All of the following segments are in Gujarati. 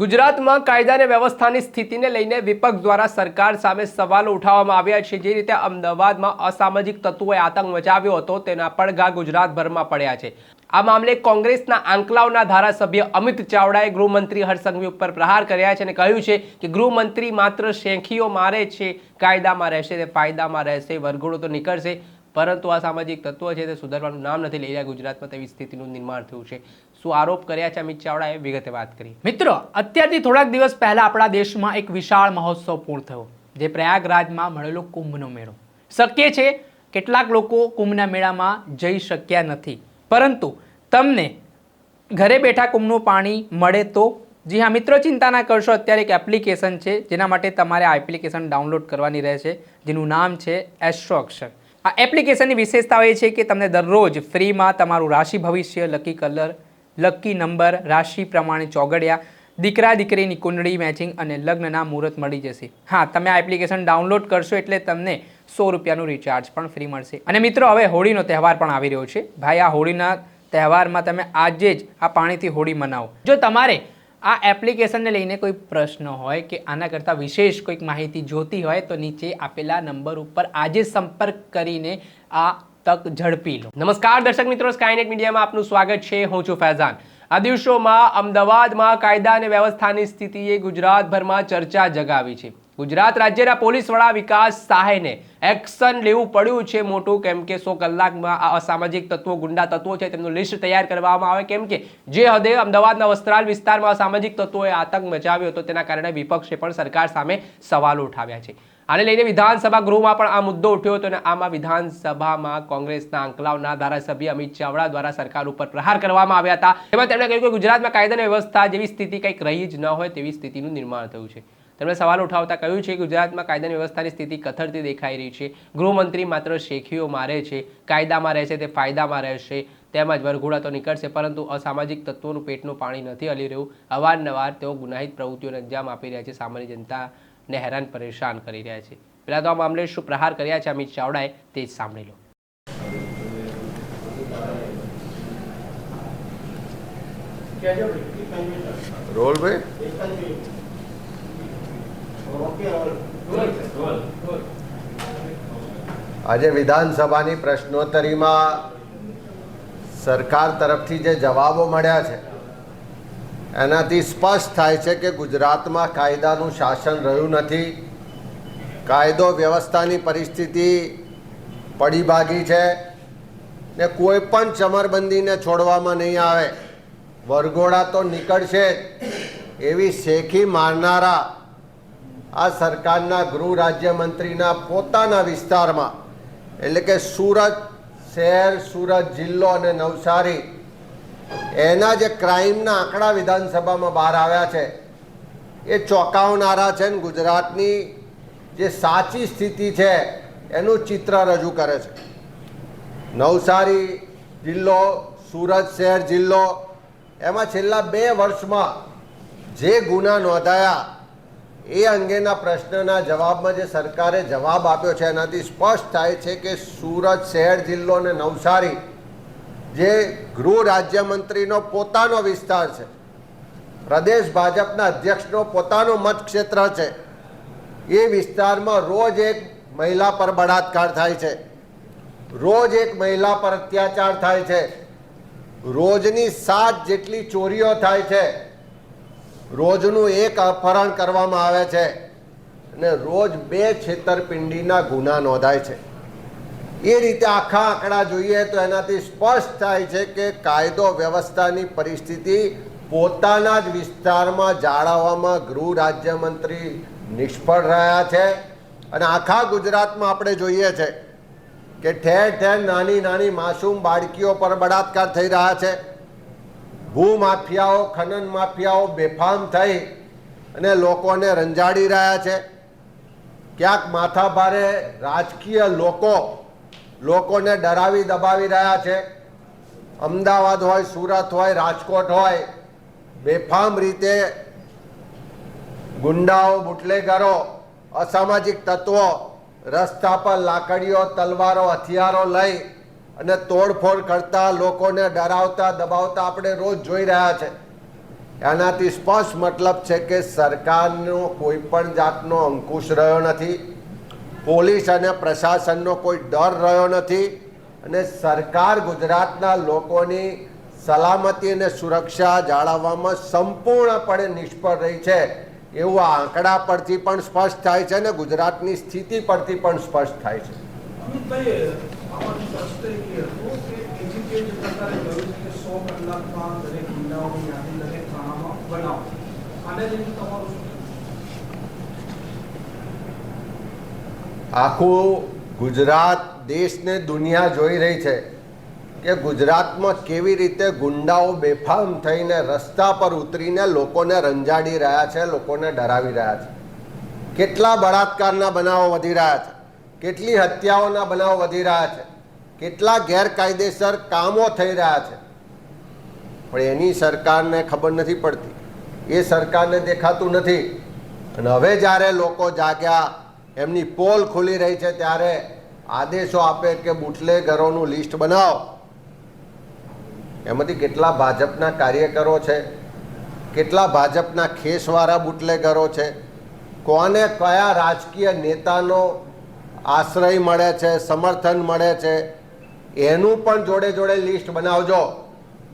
ગુજરાતમાં કાયદા અને વ્યવસ્થાની સ્થિતિને લઈને વિપક્ષ દ્વારા સરકાર સામે સવાલો ઉઠાવવામાં આવ્યા છે. જે રીતે અમદાવાદમાં અસામાજિક તત્વોએ આતંક મચાવ્યો હતો, તેના પડઘા ગુજરાતભરમાં પડ્યા છે. આ મામલે કોંગ્રેસના આંકલાવના ધારાસભ્ય અમિત ચાવડાએ ગૃહમંત્રી હરસંઘવી ઉપર પ્રહાર કર્યા છે અને કહ્યું છે કે ગૃહમંત્રી માત્ર શેખીઓ મારે છે, કાયદામાં રહેશે તે ફાયદામાં રહેશે, વરઘોડો તો નીકળશે. પરંતુ આ સામાજિક તત્વો છે તે સુધારવાનું નામ નથી લઈ રહ્યા ગુજરાતમાં તેવી સ્થિતિનું નિર્માણ થયું છે. શું આરોપ કર્યા છે? અમિત ચાવડાએ વિગતે વાત કરી. મિત્રો, અત્યારથી થોડાક દિવસ પહેલા આપણા દેશમાં એક વિશાળ મહોત્સવ પૂર્ણ થયો, જે પ્રયાગરાજમાં મળેલો કુંભનો મેળો. શક્ય છે કેટલાક લોકો કુંભના મેળામાં જઈ શક્યા નથી. પરંતુ તમને ઘરે બેઠા કુંભનું પાણી મળે તો? જી હા, મિત્રો ચિંતા ના કરશો. અત્યારે એક એપ્લિકેશન છે, જેના માટે તમારે આ એપ્લિકેશન ડાઉનલોડ કરવાની રહેશે જેનું નામ છે એસ્ટ્રો અક્ષર. આ એપ્લિકેશનની વિશેષતાઓ એ છે કે તમને દરરોજ ફ્રીમાં તમારું રાશિ ભવિષ્ય, લકી કલર લકી નંબર, રાશિ પ્રમાણે ચોગડિયા, દીકરા દીકરીની કુંડળી મેચિંગ અને લગ્નના મુહૂર્ત મળી જશે. હા, તમે આ એપ્લિકેશન ડાઉનલોડ કરશો એટલે તમને સો રૂપિયાનું રિચાર્જ પણ ફ્રી મળશે. અને મિત્રો, હવે હોળીનો તહેવાર પણ આવી રહ્યો છે. ભાઈ, આ હોળીના તહેવારમાં તમે આજે જ આ પાણીથી હોળી મનાવો. જો તમારે આ એપ્લિકેશનને લઈને કોઈ પ્રશ્ન હોય કે આના કરતાં વિશેષ કોઈક માહિતી જોતી હોય તો નીચે આપેલા નંબર ઉપર આજે સંપર્ક કરીને આ તક ઝડપી લો. નમસ્કાર દર્શક મિત્રો સ્કાયનેટ મીડિયામાં આપનું સ્વાગત છે. હું છું ફૈઝાન. આ દિવસોમાં અમદાવાદમાં કાયદા અને વ્યવસ્થાની સ્થિતિએ ગુજરાતભરમાં ચર્ચા જગાવી છે. ગુજરાત રાજ્યના પોલીસ વડા વિકાસ સહાયને એક્શન લેવું પડ્યું છે મોટું, કેમ કે સો કલાકમાં આ અસામાજિક તત્વો, ગુંડા તત્વો છે, તેમનું લિસ્ટ તૈયાર કરવામાં આવે. કેમ કે જે હદે અમદાવાદના વસ્ત્રાલ વિસ્તારમાં અસામાજિક તત્વોએ આતંક મચાવ્યો હતો, તેના કારણે વિપક્ષે પણ સરકાર સામે સવાલો ઉઠાવ્યા છે. આને લઈને વિધાનસભા ગૃહમાં પણ આ મુદ્દો ઉઠ્યો હતો અને આમાં વિધાનસભામાં કોંગ્રેસના આંકલાવના ધારાસભ્ય અમિત ચાવડા દ્વારા સરકાર ઉપર પ્રહાર કરવામાં આવ્યા હતા. તેમાં તેમણે કહ્યું કે ગુજરાતમાં કાયદા વ્યવસ્થા જેવી સ્થિતિ કંઈક રહી જ ન હોય તેવી સ્થિતિનું નિર્માણ થયું છે. તેમણે સવાલ ઉઠાવતા કહ્યું છે કે ગુજરાતમાં કાયદાની વ્યવસ્થાની સ્થિતિ કથળતી દેખાઈ રહી છે. ગૃહમંત્રી માત્ર શેખીઓ મારે છે, કાયદામાં રહેશે તે ફાયદામાં રહેશે, તેમજ વરઘોડા તો નીકળશે, પરંતુ અસામાજિક તત્વોનું પેટનું પાણી નથી હલી રહ્યું. અવારનવાર તેઓ ગુનાહિત પ્રવૃત્તિઓને અંજામ આપી રહ્યા છે. સામાન્ય જનતાને હેરાન પરેશાન કરી રહ્યા છે. પહેલા તો આ મામલે શું પ્રહાર કર્યા છે અમિત ચાવડાએ તે જ સાંભળી લો. રોલ ભાઈ આજે વિધાનસભાની પ્રશ્નોત્તરીમાં સરકાર તરફથી જે જવાબો મળ્યા છે એનાથી સ્પષ્ટ થાય છે કે ગુજરાતમાં કાયદાનું શાસન રહ્યું નથી. કાયદો વ્યવસ્થાની પરિસ્થિતિ પડી ભાગી છે ને કોઈ પણ ચમરબંધીને છોડવામાં નહીં આવે. વરઘોડા તો નીકળશે એવી શેખી મારનારા આ સરકારના ગૃહ રાજ્યમંત્રીના પોતાના વિસ્તારમાં. એટલે કે સુરત શહેર, સુરત જિલ્લો અને નવસારી એના જે ક્રાઇમના આંકડા વિધાનસભામાં બહાર આવ્યા છે, એ ચોંકાવનારા છે ને ગુજરાતની જે સાચી સ્થિતિ છે, એનું ચિત્ર રજૂ કરે છે. નવસારી જિલ્લો, સુરત શહેર જિલ્લો, એમાં છેલ્લા બે વર્ષમાં જે ગુના નોંધાયા, એ અંગેના પ્રશ્નના જવાબમાં જે સરકારે જવાબ આપ્યો છે, એનાથી સ્પષ્ટ થાય છે કે સુરત શહેર જિલ્લો અને નવસારી જે ગૃહ રાજ્યમંત્રીનો પોતાનો વિસ્તાર છે, પ્રદેશ ભાજપના અધ્યક્ષનો પોતાનો મતક્ષેત્ર છે, એ વિસ્તારમાં રોજ એક મહિલા પર બળાત્કાર થાય છે. રોજ એક મહિલા પર અત્યાચાર થાય છે. રોજની સાત જેટલી ચોરીઓ થાય છે. રોજનું એક અપહરણ કરવામાં આવે છે. અને રોજ બે છેતરપિંડીના ગુના નોંધાય છે. એ રીતે આખા આંકડા જોઈએ તો એનાથી સ્પષ્ટ થાય છે કે કાયદો વ્યવસ્થાની પરિસ્થિતિ પોતાના જ વિસ્તારમાં જાળવવામાં ગૃહ રાજ્યમંત્રી નિષ્ફળ રહ્યા છે. અને આખા ગુજરાતમાં આપણે જોઈએ છે કે ઠેર ઠેર નાની નાની માસૂમ બાળકીઓ પર બળાત્કાર થઈ રહ્યા છે. ભૂમાફિયાઓ ખનન માફિયાઓ બેફામ થઈ અને લોકોને રંજાડી રહ્યા છે. ક્યાંક માથાભારે રાજકીય લોકો લોકોને ડરાવી દબાવી રહ્યા છે. અમદાવાદ હોય, સુરત હોય, રાજકોટ હોય, બેફામ રીતે ગુંડાઓ, બુટલેગરો, અસામાજિક તત્વો રસ્તા પર લાકડીઓ, તલવારો, હથિયારો લઈ અને તોડફોડ કરતા લોકોને ડરાવતા, દબાવતા આપણે રોજ જોઈ રહ્યા છે. એનાથી સ્પષ્ટ મતલબ છે કે સરકારનો કોઈ પણ જાતનો અંકુશ રહ્યો નથી. પોલીસ અને પ્રશાસનનો કોઈ ડર રહ્યો નથી અને સરકાર ગુજરાતના લોકોની સલામતી અને સુરક્ષા જાળવવામાં સંપૂર્ણપણે નિષ્ફળ રહી છે. એવું આંકડા પરથી પણ સ્પષ્ટ થાય છે અને ગુજરાતની સ્થિતિ પરથી પણ સ્પષ્ટ થાય છે અમિતભાઈ આમાં સ્પષ્ટ એ હતું કે એજીપીએ જે પ્રકારે કહ્યું છે કે સો કલાકમાં દરેક ગુંડાઓની યાદી દરેક થાણામાં બનાવો આને લઈને તમારું શું આખું ગુજરાત દેશને દુનિયા જોઈ રહી છે કે ગુજરાતમાં કેવી રીતે ગુંડાઓ બેફામ થઈને રસ્તા પર ઉતરીને લોકોને રંજાડી રહ્યા છે, લોકોને ડરાવી રહ્યા છે. કેટલા બળાત્કારના બનાવો વધી રહ્યા છે, કેટલી હત્યાઓના બનાવો વધી રહ્યા છે, કેટલા ગેરકાયદેસર કામો થઈ રહ્યા છે. પણ એની સરકારને ખબર નથી પડતી. એ સરકારને દેખાતું નથી. અને હવે જ્યારે લોકો જાગ્યા એમની પોલ ખુલી રહી છે ત્યારે આદેશો આપે કે બુટલેગરોનું લિસ્ટ બનાવો. એમાંથી કેટલા ભાજપના કાર્યકરો છે? કેટલા ભાજપના ખેસવાળા બુટલેગરો છે? કોને કયા રાજકીય નેતાનો આશ્રય મળે છે, સમર્થન મળે છે? એનું પણ જોડે જોડે લિસ્ટ બનાવજો.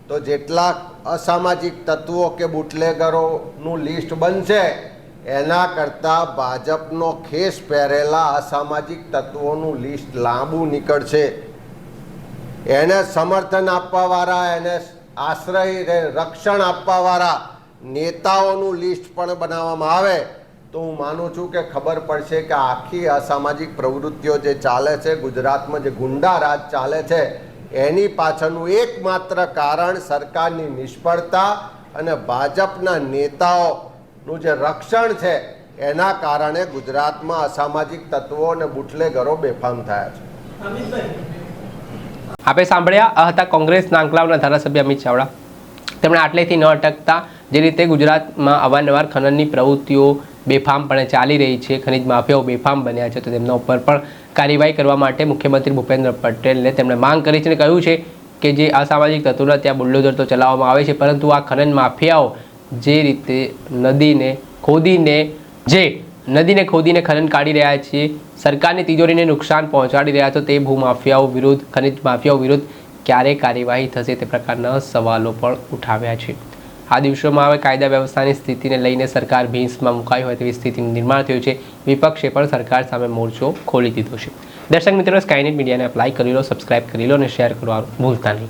તો જેટલા અસામાજિક તત્વો કે બુટલેગરોનું લિસ્ટ બનશે એના કરતાં ભાજપનો ખેસ પહેરેલા અસામાજિક તત્વોનું લિસ્ટ લાંબુ નીકળશે. એને સમર્થન આપવાવાળા, એને આશ્રય રક્ષણ આપવાવાળા નેતાઓનું લિસ્ટ પણ બનાવવામાં આવે. તો હું માનું છું કે ખબર પડશે કે આખી અસામાજિક પ્રવૃત્તિઓ જે ચાલે છે, ગુજરાતમાં જે ગુંડા રાજ ચાલે છે, એની પાછળનું એકમાત્ર કારણ સરકારની નિષ્ફળતા અને ભાજપના નેતાઓનું જે રક્ષણ છે, એના કારણે ગુજરાતમાં અસામાજિક તત્વો અને બુટલેગરો બેફામ થયા છે. અમિતભાઈ આપે સાંભળ્યા હતા કોંગ્રેસ નાંકલાવના ધારાસભ્ય અમિત ચાવડા. તેમણે આટલેથી ન અટકતા જે રીતે ગુજરાતમાં અવારનવાર ખનનની પ્રવૃત્તિઓ બેફામપણે ચાલી રહી છે, ખનિજ માફિયાઓ બેફામ બન્યા છે, તો તેમના ઉપર પણ કાર્યવાહી કરવા માટે મુખ્યમંત્રી ભૂપેન્દ્ર પટેલને તેમણે માંગ કરી છે અને કહ્યું છે કે જે અસામાજિક તત્વોના ત્યાં બુલ્ડોઝર તો ચલાવવામાં આવે છે, પરંતુ આ ખનન માફિયાઓ જે રીતે નદીને ખોદીને જે નદીને ખોદીને ખનન કાઢી રહ્યા છે સરકારની તિજોરીને નુકસાન પહોંચાડી રહ્યા છો, તે ભૂમાફિયાઓ વિરુદ્ધ, ખનિજ માફિયાઓ વિરુદ્ધ ક્યારે કાર્યવાહી થશે તે પ્રકારના સવાલો પણ ઉઠાવ્યા છે. આ દિવસોમાં હવે કાયદા વ્યવસ્થાની સ્થિતિને લઈને સરકાર ભીંસમાં મુકાઈ હોય તેવી સ્થિતિનું નિર્માણ થયું છે. વિપક્ષે પણ સરકાર સામે મોરચો ખોલી દીધો છે. દર્શક મિત્રો સ્કાયનેટ મીડિયાને અપ્લાય કરી લો સબસ્ક્રાઇબ કરી લો અને શેર કરવાનું ભૂલતા નહીં.